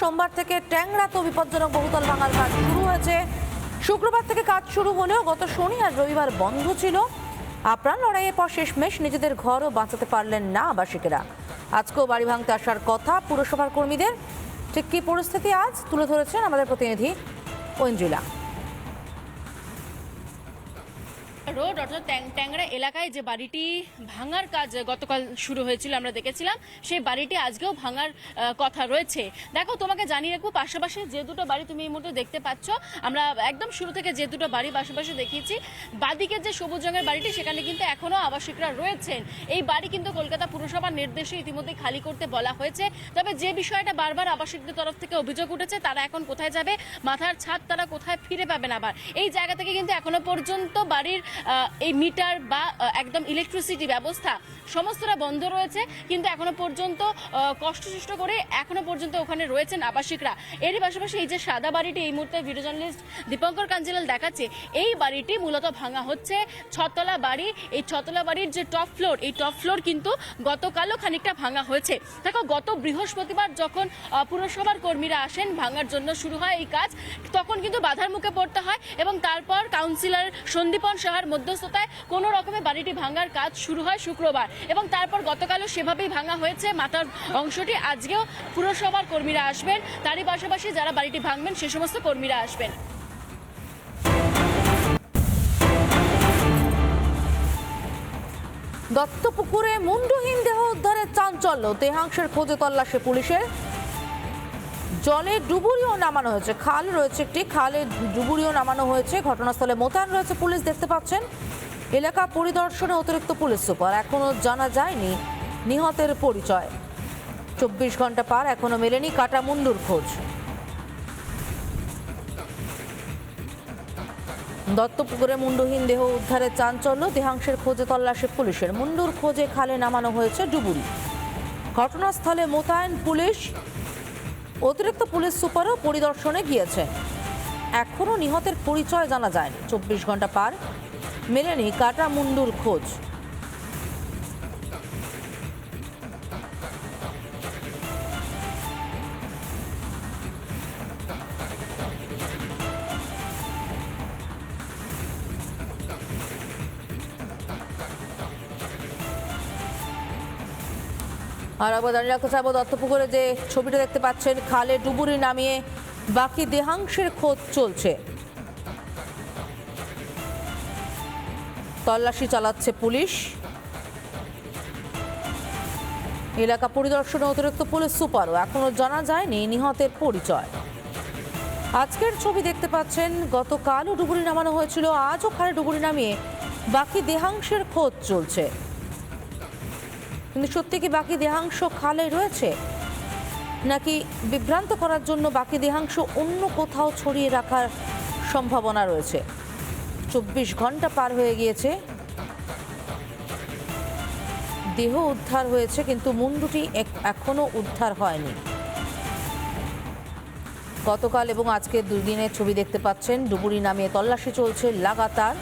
সোমবার থেকে ট্যাংরাতো বিপজ্জনক বহুতল ভাঙার কাজ শুরু হয়েছে। শুক্রবার থেকে কাজ শুরু হলেও গত শনি আর রবিবার বন্ধ ছিল। আপ্রাণ লড়াইয়ের পর শেষমেশ নিজেদের ঘরও বাঁচাতে পারলেন না আবাসিকেরা। আজকেও বাড়ি ভাঙতে আসার কথা পুরসভার কর্মীদের। ঠিক কী পরিস্থিতি আজ তুলে ধরেছেন আমাদের প্রতিনিধি ঐন্দ্রিলা রোড অর্থাৎ ট্যাং- ট্যাংরা এলাকায় যে বাড়িটি ভাঙার কাজ গতকাল শুরু হয়েছিল, আমরা দেখেছিলাম, সেই বাড়িটি আজকেও ভাঙার কথা রয়েছে। দেখো, তোমাকে জানিয়ে রাখব, পাশাপাশি যে দুটো বাড়ি তুমি এই মুহূর্তে দেখতে পাচ্ছ, আমরা একদম শুরু থেকে যে দুটো বাড়ি পাশাপাশি দেখিয়েছি বাদিকের যে সবুজ রঙের বাড়িটি, সেখানে কিন্তু এখনও আবাসিকরা রয়েছেন। এই বাড়ি কিন্তু কলকাতা পুরসভার নির্দেশে ইতিমধ্যে খালি করতে বলা হয়েছে। তবে যে বিষয়টা বারবার আবাসিকদের তরফ থেকে অভিযোগ উঠেছে, তারা এখন কোথায় যাবে? মাথার ছাদ তারা কোথায় ফিরে পাবেন আবার? এই জায়গা থেকে কিন্তু এখনও পর্যন্ত বাড়ির এই মিটার বা একদম ইলেকট্রিসিটি ব্যবস্থা সমস্তটা বন্ধ রয়েছে, কিন্তু এখনও পর্যন্ত কষ্টসৃষ্ট করে এখনও পর্যন্ত ওখানে রয়েছেন আবাসিকরা। এরই পাশাপাশি এই যে সাদা বাড়িটি এই মুহূর্তে ভিডিও জার্নালিস্ট দীপঙ্কর কাঞ্জিলাল দেখাচ্ছে, এই বাড়িটি মূলত ভাঙা হচ্ছে। ছতলা বাড়ি, এই ছতলা বাড়ির যে টপ ফ্লোর এই টপ ফ্লোর কিন্তু গতকালও খানিকটা ভাঙা হয়েছে। দেখো, গত বৃহস্পতিবার যখন পুরসভার কর্মীরা আসেন ভাঙার জন্য শুরু হয় এই কাজ, তখন কিন্তু বাধার মুখে পড়তে হয় এবং তারপর কাউন্সিলর সন্দীপন সাহার মধ্যস্থতায় কোনো রকমে বাড়িটি ভাঙার কাজ শুরু হয় শুক্রবার এবং তারপর গতকালও সেভাবেই ভাঙা হয়েছে মাথার অংশটি। আজকেও পুরসভার কর্মীরা আসবেন, তারই পাশাপাশি যারা বাড়িটি ভাঙবেন সে সমস্ত কর্মীরা আসবেন। দত্তপুকুরে মুন্ডহীন দেহ উদ্ধারের চাঞ্চল্য। দেহাংশের খোঁজে তল্লাশি পুলিশের। জলে ডুবুরিও নামানো হয়েছে। খাল রয়েছে একটি। খালে ডুবুরিও নামানো হয়েছে। ঘটনাস্থলে মোতায়েন রয়েছে পুলিশ, দেখতে পাচ্ছেন। এলাকা পরিদর্শনে অতিরিক্ত পুলিশ সুপার। এখনও জানা যায়নি নিহতের পরিচয়। চব্বিশ ঘণ্টা পার, এখনও মেলেনি কাটা মুন্ডুর খোঁজ। দত্তপুকুরে মুন্ডহীন দেহ উদ্ধারের চাঞ্চল্য। দেহাংশের খোঁজে তল্লাশি পুলিশের। মুন্ডুর খোঁজে খালে নামানো হয়েছে ডুবুরি। ঘটনাস্থলে মোতায়েন পুলিশ। অতিরিক্ত পুলিশ সুপারও পরিদর্শনে গিয়েছে। এখনও নিহতের পরিচয় জানা যায়নি। চব্বিশ ঘণ্টা পার। মেলেনি কাটা মুন্ডুর খোঁজ। আর আবার জানিয়ে রাখতে চাইব দত্তপুকুরে যে ছবিটা দেখতে পাচ্ছেন, খালে ডুবুরি নামিয়ে বাকি দেহাংশের খোঁজ চলছে। তল্লাশি চালাচ্ছে পুলিশ। এলাকা পরিদর্শনে অতিরিক্ত পুলিশ সুপারও, এখনও জানা যায়নি নিহতের পরিচয়। আজকের ছবি দেখতে পাচ্ছেন, গতকালও ডুবুরি নামানো হয়েছিল, আজও খালে ডুবুরি নামিয়ে বাকি দেহাংশের খোঁজ চলছে। কিন্তু সত্যি কি বাকি দেহাংশ খালে রয়েছে? নাকি বিভ্রান্ত করার জন্য বাকি দেহাংশ অন্য কোথাও ছড়িয়ে রাখার সম্ভাবনা রয়েছে? চব্বিশ ঘণ্টা পার হয়ে গিয়েছে। দেহ উদ্ধার হয়েছে, কিন্তু মুন্ডুটি এক- এখনও উদ্ধার হয়নি। গতকাল এবং আজকে দুই দুদিনের ছবি দেখতে পাচ্ছেন, ডুবুরি নামিয়ে তল্লাশি চলছে লাগাতার।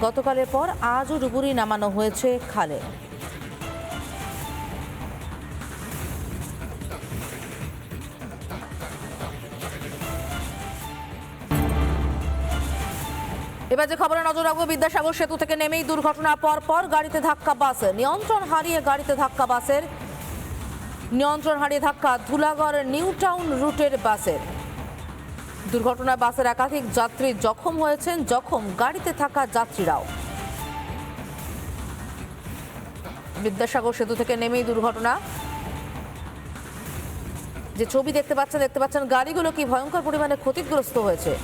গতকালের পর আজও ডুবুরি নামানো হয়েছে খালে। এবার যে খবরে নজর রাখব, বিদ্যাসাগর সেতু থেকে নেমেই দুর্ঘটনা পর পর গাড়িতে ধাক্কা বাসের নিয়ন্ত্রণ হারিয়ে গাড়িতে ধাক্কা বাসের। নিয়ন্ত্রণ হারিয়ে ধাক্কা ধুলাগড় নিউ টাউন রুটের বাসের দুর্ঘটনায় বাসের একাধিক যাত্রী জখম হয়েছেন, জখম গাড়িতে থাকা যাত্রীরাও। বিদ্যাসাগর সেতু থেকে নেমেই দুর্ঘটনা। যে ছবি দেখতে পাচ্ছেন দেখতে পাচ্ছেন গাড়িগুলো কি ভয়ঙ্কর পরিমাণে ক্ষতিগ্রস্ত হয়েছে।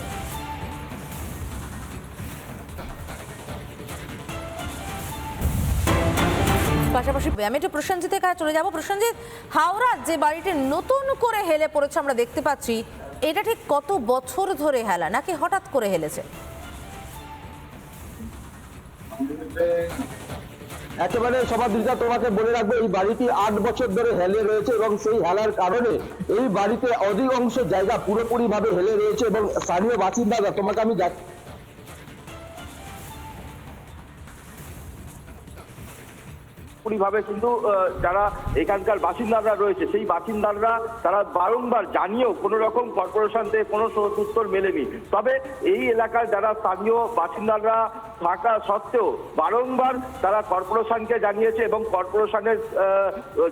পাশাপাশি আমি একটু কাছে চলে যাব। হাওড়ার যে বাড়িটি নতুন করে হেলে পড়েছে আমরা দেখতে পাচ্ছি, এটা ঠিক কত বছর ধরে হেলা? নাকি হঠাৎ করে হেলেছে? একেবারে দিকটা তোমাকে বলে রাখব, এই বাড়িটি আট বছর ধরে হেলে রয়েছে এবং সেই হেলার কারণে এই বাড়িতে অধিকাংশ জায়গা পুরোপুরি ভাবে হেলে রয়েছে এবং স্থানীয় বাসিন্দারা, তোমাকে আমি পুরোপুরিভাবে কিন্তু যারা এখানকার বাসিন্দারা রয়েছে, সেই বাসিন্দারা তারা বারংবার জানিয়েও কোনো রকম কর্পোরেশন থেকে কোনো উত্তর মেলেনি। তবে এই এলাকার যারা স্থানীয় বাসিন্দারা থাকা সত্ত্বেও বারংবার তারা কর্পোরেশনকে জানিয়েছে এবং কর্পোরেশনের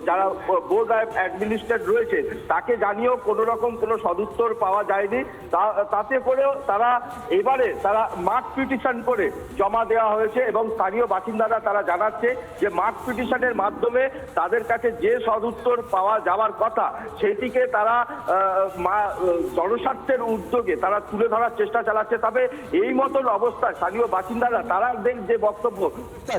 যারা বোর্ড অ্যাডমিনিস্ট্রেট রয়েছে, তাকে জানিয়েও কোনো রকম কোনো সদুত্তর পাওয়া যায়নি। তাতে করেও তারা এবারে তারা মাঠ পিটিশন করে জমা দেওয়া হয়েছে এবং স্থানীয় বাসিন্দারা তারা জানাচ্ছে যে মাঠ পিটিশনের মাধ্যমে তাদের কাছে যে সদুত্তর পাওয়া যাওয়ার কথা, সেটিকে তারা জনস্বার্থের উদ্যোগে তারা তুলে ধরার চেষ্টা চালাচ্ছে। তবে এই মতন অবস্থায় স্থানীয় বাসিন্দারা, তারাদের যে বক্তব্য,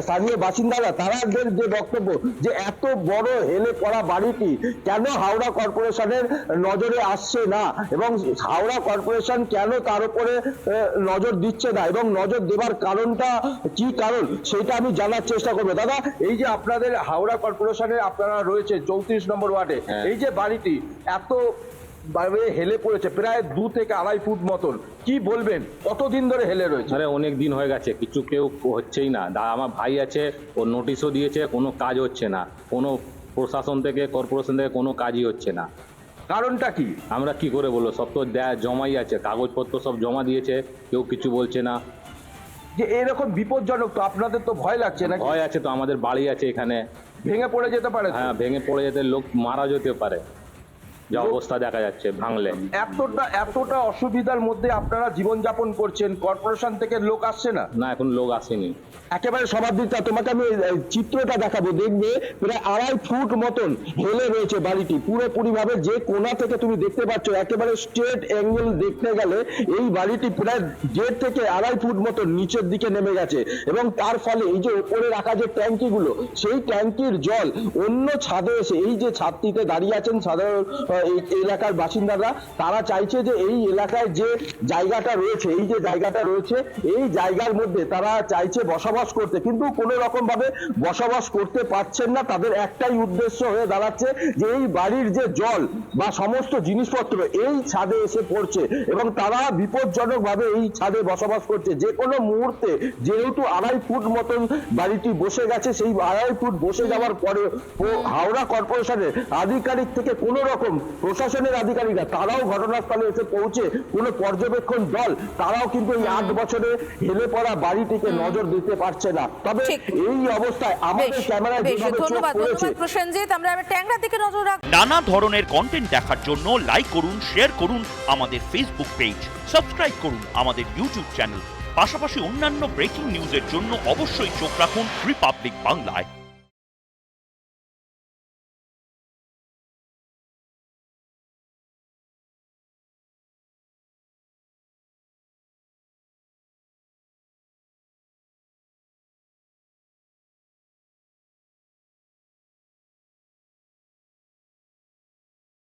স্থানীয় বাসিন্দারা, তারাদের যে বক্তব্য যে এত বড় হেলে পড়া বাড়িটি কেন হাওড়া কর্পোরেশনের নজরে আসছে না এবং হাওড়া কর্পোরেশন কেন তার উপরে নজর দিচ্ছে না এবং নজর দেবার কারণটা কি কারণ, সেটা আমি জানার চেষ্টা করব। দাদা, এই যে আপনাদের হাওড়া কর্পোরেশনে আপনারা রয়েছে চৌত্রিশ নম্বর ওয়ার্ডে। এই যে বাড়িটি এত ভাবে হেলে পড়েছে প্রায় দু থেকে আড়াই ফুট মতন। কি বলবেন? কতদিন ধরে হেলে রয়েছে? আরে অনেক দিন হয়ে গেছে কিছু কেউ হচ্ছেই না। আমার ভাই আছে ও নোটিশও দিয়েছে কোনো কাজ হচ্ছে না। কোনো প্রশাসন থেকে কর্পোরেশন থেকে কোনো কাজই হচ্ছে না। কারণটা কি? আমরা কি করে বলব? সব তো দেয়া জমাই আছে কাগজপত্র সব জমা দিয়েছে কেউ কিছু বলছে না। যে এরকম বিপজ্জনক তো আপনাদের তো ভয় লাগছে না ভয় আছে তো আমাদের বাড়ি আছে এখানে। ভেঙে পড়ে যেতে পারে হ্যাঁ ভেঙে পড়ে যেতে লোক মারা যেতে পারে। যা অবস্থা দেখা যাচ্ছে ভাঙলে। এতটা এতটা অসুবিধার মধ্যে আপনারা জীবনযাপন করছেন কর্পোরেশন থেকে লোক আসছে না? না এখন লোক আসেনি। একেবারে সমাধিতা তোমাকে আমি চিত্রটা দেখাবো। দেখবে প্রায় আড়াই ফুট মতন হেলে রয়েছে বাড়িটি। পুরোপুরি ভাবে যে কোনা থেকে তুমি দেখতে পাচ্ছ একেবারে স্ট্রেট অ্যাঙ্গেল দেখতে গেলে এই বাড়িটি প্রায় দেড় থেকে আড়াই ফুট মতন নিচের দিকে নেমে গেছে। এবং তার ফলে এই যে উপরে রাখা যে ট্যাঙ্কিগুলো সেই ট্যাঙ্কির জল অন্য ছাদে এসে এই যে ছাদটিতে দাঁড়িয়ে আছেন সাধারণ এই এলাকার বাসিন্দারা, তারা চাইছে যে এই এলাকায় যে জায়গাটা রয়েছে, এই যে জায়গাটা রয়েছে, এই জায়গার মধ্যে তারা চাইছে বসবাস করতে। কিন্তু কোনো রকম ভাবে বসবাস করতে পারছেন না, তাদের একটাই উদ্দেশ্য হয়ে দাঁড়াচ্ছে যে এই বাড়ির যে জল বা সমস্ত জিনিসপত্র এই ছাদে এসে পড়ছে এবং তারা বিপজ্জনক ভাবে এই ছাদে বসবাস করছে। যে কোনো মুহূর্তে যেহেতু আড়াই ফুট মতন বাড়িটি বসে গেছে, সেই আড়াই ফুট বসে যাওয়ার পরে হাওড়া কর্পোরেশনের আধিকারিক থেকে কোনো রকম প্রশাসনের আধিকারিকরা তারাও ঘটনাস্থলে এসে পৌঁছে কোনো পর্যবেক্ষণ দল তারাও কিন্তু এই আট বছরে হেলে পড়া বাড়িটিকে নজর দিতে পারছে না। তবে এই অবস্থায় আমাদের ক্যামেরায় যেভাবে চোখ ধন্যবাদ পড়েছে। প্রসেনজিৎ। আমরা এবার ট্যাংরা দিকে নজর রাখব। নানা ধরনের কন্টেন্ট দেখার জন্য লাইক করুন শেয়ার করুন আমাদের ফেসবুক পেজ সাবস্ক্রাইব করুন আমাদের ইউটিউব চ্যানেল পাশাপাশি অন্যান্য ব্রেকিং নিউজের জন্য অবশ্যই চোখ রাখুন রিপাবলিক বাংলায়